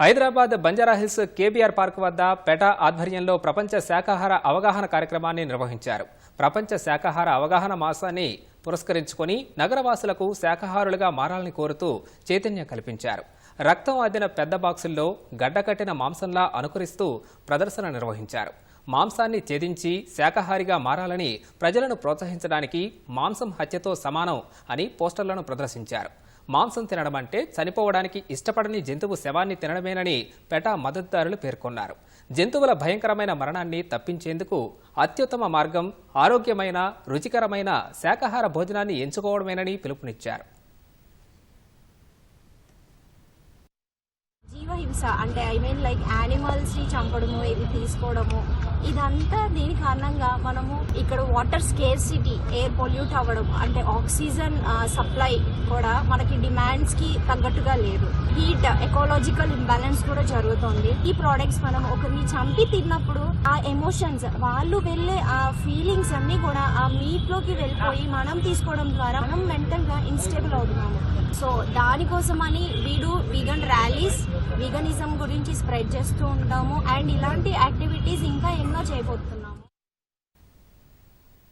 Hyderabad Banjara Hills KBR park వద్ద పెటా ఆధ్వర్యంలో ప్రపంచ శాకాహార అవగాహన కార్యక్రమాన్ని నిర్వహించారు. ప్రపంచ శాకాహార అవగాహన మాసాన్ని పురస్కరించుకొని నగరవాసులకు శాకాహారులుగా మారాలని కోరుతూ చైతన్యం కల్పించారు. రక్తం అద్దిన పెద్ద బాక్సుల్లో గడ్డకట్టిన మాంసంలా అనుకరిస్తూ ప్రదర్శన నిర్వహించారు. మాంసాన్ని ఛేదించి శాకాహారిగా మారాలని ప్రజలను ప్రోత్సహించడానికి మాంసం హత్యతో సమానం అని పోస్టర్లను ప్రదర్శించారు. మాంసం తినడం అంటే చనిపోవడానికి ఇష్టపడని జంతువు శవాన్ని తినడమేనని పెటా మద్దతుదారులు పేర్కొన్నారు. జంతువుల భయంకరమైన మరణాన్ని తప్పించేందుకు అత్యుత్తమ మార్గం ఆరోగ్యమైన రుచికరమైన శాకాహార భోజనాన్ని ఎంచుకోవడమేనని పిలుపునిచ్చారు. జీవహింస అంటే ఐ మీన్ లైక్ యానిమల్స్ని చంపడము ఇవి తీసుకోవడము ఇదంతా దీని కారణంగా మనము ఇక్కడ water scare city air pollute అవ్వడం అంటే ఆక్సిజన్ సప్లై కూడా మనకి డిమాండ్స్కి తగ్గట్టుగా లేదు. హీట్ ఎకాలజికల్ ఇంబ్యాలెన్స్ కూడా జరుగుతుంది. ఈ ప్రోడక్ట్స్ మనం ఒకరిని చంపి తిన్నప్పుడు ఆ ఎమోషన్స్ వాళ్ళు వెళ్ళే ఆ ఫీలింగ్స్ అన్ని కూడా ఆ మీట్లోకి వెళ్ళిపోయి మనం తీసుకోవడం ద్వారా మనం ఇన్స్టేబుల్ అవుతున్నాము. సో దానికోసమని వీడు వీగన్ ర్యాలీస్ వీగనిజం గురించి స్ప్రెడ్ చేస్తూ ఉంటాము. అండ్ ఇలాంటి యాక్టివిటీస్ ఇంకా ఎన్నో చేయబోతున్నాము